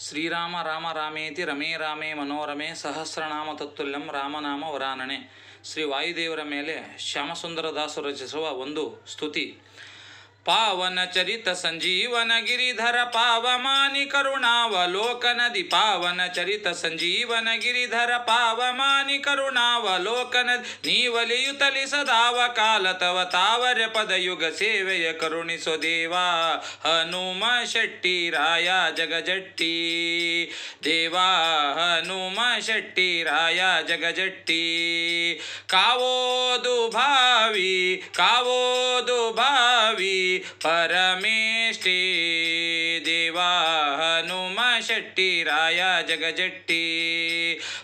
ಶ್ರೀರಾಮ ರಾಮ ರಾಮೇತಿ ರಮೇ ರಾಮೇ ಮನೋರಮೇ ಸಹಸ್ರನಾಮ ತತ್ತುಲ್ಯಂ ರಾಮನಾಮ ವರಾನಣೆ ಶ್ರೀ ವಾಯುದೇವರ ಮೇಲೆ ಶ್ಯಾಮಸುಂದರ ದಾಸರು ರಚಿಸುವ ಒಂದು ಸ್ತುತಿ. ಪಾವನ ಚರಿತ ಸಂಜೀವನ ಗಿರಿಧರ ಪಾವಮಾನಿ ಕರುಣಾವಲೋಕನದಿ. ಪಾವನ ಚರಿತ ಸಂಜೀವನ ಗಿರಿಧರ ಪಾವಮಾನಿ ಕರುಣಾವಲೋಕನ ನೀವಲಿಯು ತಲಿಸದಾವ ಕಾಲ ತವ ತಾವರ ಪದಯುಗ ಸೇವೆಯ ಕರುಣಿಸೋ ದೇವಾ. ಹನುಮ ಶೆಟ್ಟಿ ರಾಯ ಜಗಜಟ್ಟಿ. ದೇವಾ ಹನುಮ ಶೆಟ್ಟಿ ರಾಯ ಜಗಜಟ್ಟಿ. ಕಾವೋದು ಭಾವಿ ಕಾವೋದು ಭಾವಿ. ಪರಮೇಷ್ಠಿ ದೇವಾ ಶೆಟ್ಟಿ ರಾಯ ಜಗಜಟ್ಟಿ.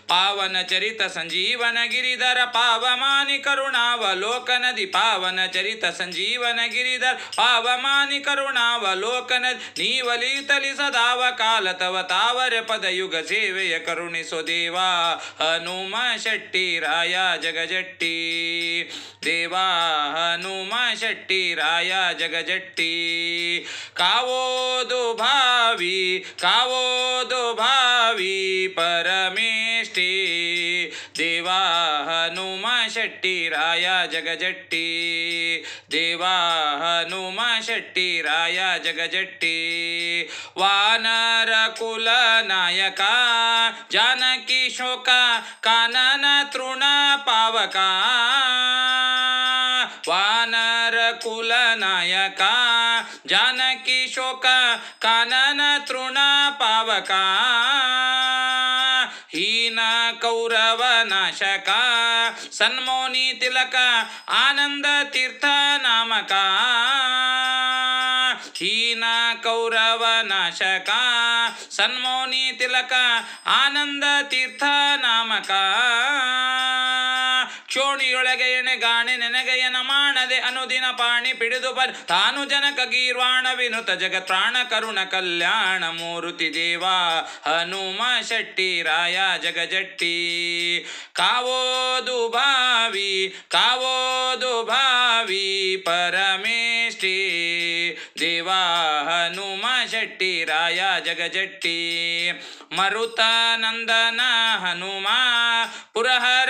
ಪಾವನ ಚರಿತ ಸಂಜೀವನ ಗಿರಿಧರ ಪಾವಮಾನಿ ಕರುಣಾವಲೋಕನದಿ. ಪಾವನ ಚರಿತ ಸಂಜೀವನ ಗಿರಿಧರ ಪಾವಮಾನಿ ಕರುಣಾವಲೋಕನದಿ. ನೀವಲಿತಲಿ ಸದಾವ ಕಾಲ, ತವ ತಾವರ ಪದಯುಗ ಸೇವೆಯ ಕರುಣಿಸೋ ದೇವಾ ಹನುಮ ಶೆಟ್ಟಿ, ರಾಯ ಜಗಜಟ್ಟಿ. ದೇವಾ, ಹನುಮ ಶೆಟ್ಟಿ, ರಾಯ ಜಗಜಟ್ಟಿ. ಕಾವೋದು ಭಾವಿ ಕಾವೋದು ಭಾವಿ ಪರಮೇಷ್ಠಿ ದೇವಾ ಹನುಮ ಶೆಟ್ಟಿ ರಾಯ ಜಗಜಟ್ಟಿ ದೇವಾ ಹನುಮ ಶೆಟ್ಟಿ ರಾಯ ಜಗಜಟ್ಟಿ ವಾನರ ಕುಲ ನಾಯಕ ಜಾನಕಿ ಶೋಕ ಕಾನನ ತೃಣ ಪಾವಕ ವಾನರ ಕುಲ ನಾಯಕ ಜಾನಕಿ ಶೋಕ ಕಾನನ ತೃಣ ಪಾವಕ. ಹೀನ ಕೌರವ ನಾಶಕ. ಸನ್ಮೋನಿ ತಿಲಕ, ಆನಂದ ತೀರ್ಥ ನಾಮಕ. ಹೀನ ಕೌರವ ನಾಶಕ. ಸನ್ಮೋನಿ ತಿಲಕ, ಆನಂದ ತೀರ್ಥ ನಾಮಕ. ಕ್ಷೋಣಿಯೊಳಗೆ ಎಣೆಗಾಣೆ ನೆನಗೆಯನ ಮಾಡದೆ ಅನುದಿನ ಪಾಣಿ ಪಿಡಿದು ಬರ್ ತಾನು ಜನಕ ಗೀರ್ವಾಣ ವಿನುತ ಜಗತ್ ಪ್ರಾಣ ಕರುಣ ಕಲ್ಯಾಣ ಮೂರುತಿ ದೇವ. ಹನುಮ ಶೆಟ್ಟಿ, ರಾಯ ಜಗಜಟ್ಟಿ. ಕಾವೋದು ಭಾವಿ ಕಾವೋದು ಭಾವಿ ಪರಮೇಷ್ಠಿ. ದೇವ, ಹನುಮ ಶೆಟ್ಟಿ, ರಾಯ ಜಗಜಟ್ಟಿ. ಮರುತ ನಂದನ ಹನುಮ, ಪುರಹರ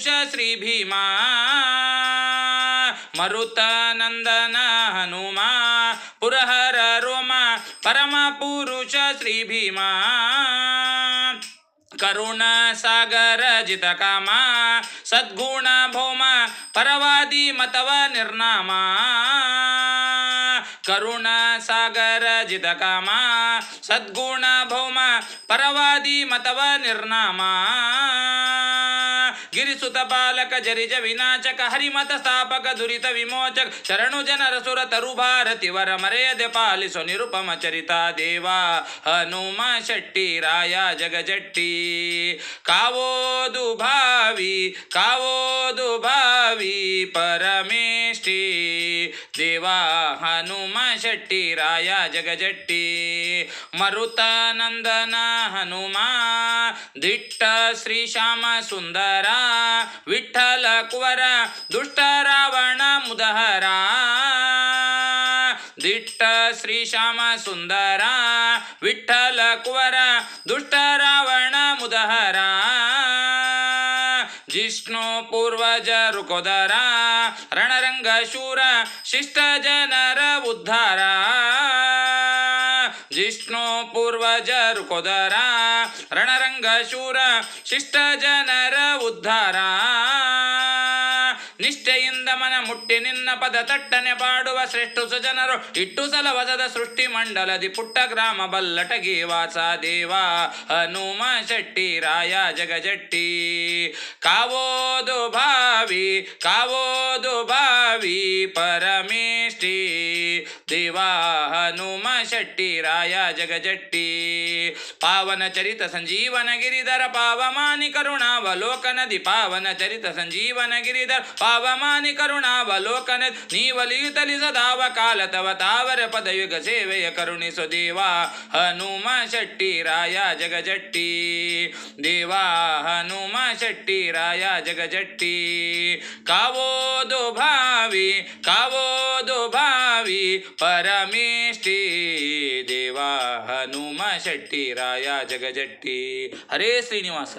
ಪುರುಷ ಶ್ರೀ ಭೀಮಾ ಮರುತ ನಂದನ ಹನುಮ ಪುರಹರ ರೋಮ ಪರಮ ಪುರುಷ ಶ್ರೀ ಭೀಮಾ ಕರುಣ ಸಾಗರ ಜಿತ ಕಾಮ ಸದ್ಗುಣ ಭೌಮ ಪರವಾದಿ ಮತವ ನಿರ್ನಾಮ ಕರುಣ ಸಾಗರ ಜಿತ ಕಾಮ ಸದ್ಗುಣ ಭೌಮ ಪರವಾದಿ ಮತವ ನಿರ್ನಾಮ ಗಿರಿಸುತ ಬಾಲಕ ಜರಿಜ ವಿನಾಚಕ ಹರಿಮತ ಸ್ಥಾಪಕ, ದುರಿತ ವಿಮೋಚಕ, ಶರಣು ಜನರ ಸುರ ತರು ಭಾರತಿ ವರ ಮರೆಯದೆ ಪಾಲಿಸು ನಿರುಪಮ ಚರಿತ ದೇವಾ. ಹನುಮ ಶೆಟ್ಟಿ, ರಾಯ ಜಗಜಟ್ಟಿ. ಕಾವೋದು ಭಾವಿ ಕಾವೋದು ಭಾವಿ ಪರಮೇಷ್ಠಿ. ದೇವಾ ಹನುಮ ಶೆಟ್ಟಿ, ರಾಯ ಜಗಜಟ್ಟಿ. ಮರುತ ನಂದನ ಹನುಮ, ದಿಟ್ಟ ಶ್ರೀ ಶ್ಯಾಮ ಸುಂದರ, ವಿಠಲ ಕುವರ, ದುಷ್ಟ ರಾವಣ ಮುದಹರ, ದಿಟ್ಟ ಶ್ರೀ ಶ್ಯಾಮ ಸುಂದರ, ವಿಠಲ ಕುವರ, ದುಷ್ಟ ರಾವಣ ಮುದಹರ, ಜಿಷ್ಣು ಪೂರ್ವಜ ರುಕೋದರ, ರಣರಂಗ ಶೂರ, ಶಿಷ್ಟ ಜನರ ಉದ್ಧಾರ. ಜಿಷ್ಣು ಪೂರ್ವಜರು ಕೊದರ, ರಣರಂಗ ಶೂರ, ಶಿಷ್ಟ ಜನರ ಉದ್ಧಾರ. ನಿಷ್ಠೆಯಿಂದ ಮನ ಮುಟ್ಟಿ ನಿನ್ನ ಪದ ತಟ್ಟನೆ ಪಾಡುವ ಶ್ರೇಷ್ಠ ಸುಜನರು. ಇಟ್ಟು ಸಲ ವಜದ ಸೃಷ್ಟಿ ಮಂಡಲದಿ ಪುಟ್ಟ ಗ್ರಾಮ ಬಲ್ಲಟಗಿ ವಾಸ ದೇವ ಹನುಮ ಶೆಟ್ಟಿ, ರಾಯ ಜಗಜಟ್ಟಿ. ಕಾವೋದು ಭಾವಿ ಕಾವೋದು ಭಾವಿ, ಪರಮೇಷ್ಠಿ. ದೇವಾ ಹನುಮ ಶೆಟ್ಟಿ, ರಾಯ ಜಗಜಟ್ಟಿ. ಪಾವನ ಚರಿತ ಸಂಜೀವನ ಗಿರಿಧರ ಪಾವಮಾನಿ ಕರುಣಾವಲೋಕನದಿ. ಪಾವನ ಚರಿತ ಸಂಜೀವನ ಗಿರಿಧರ ಪಾವಮಾನಿ ಕರುಣಾವಲೋಕನ ಅವಲೋಕನ ನೀವಲಿಯುತ್ತಲಿ ಸದಾವ ಕಾಲ, ತವ ತಾವರ ಪದಯುಗ ಸೇವೆಯ ಕರುಣಿಸು ದೇವಾ ಹನುಮ ಶೆಟ್ಟಿ, ರಾಯ ಜಗಜಟ್ಟಿ. ದೇವಾ ಹನುಮ ಶೆಟ್ಟಿ, ರಾಯ ಜಗಜಟ್ಟಿ. ಕಾವೋದು ಭಾವಿ ಕಾವೋದು ಭಾವಿ ಪರಮೇಷ್ಠಿ ದೇವ ಹನುಮ ಶೆಟ್ಟಿ ರಾಯ ಜಗಜಟ್ಟಿ. ಹರೇ ಶ್ರೀನಿವಾಸ.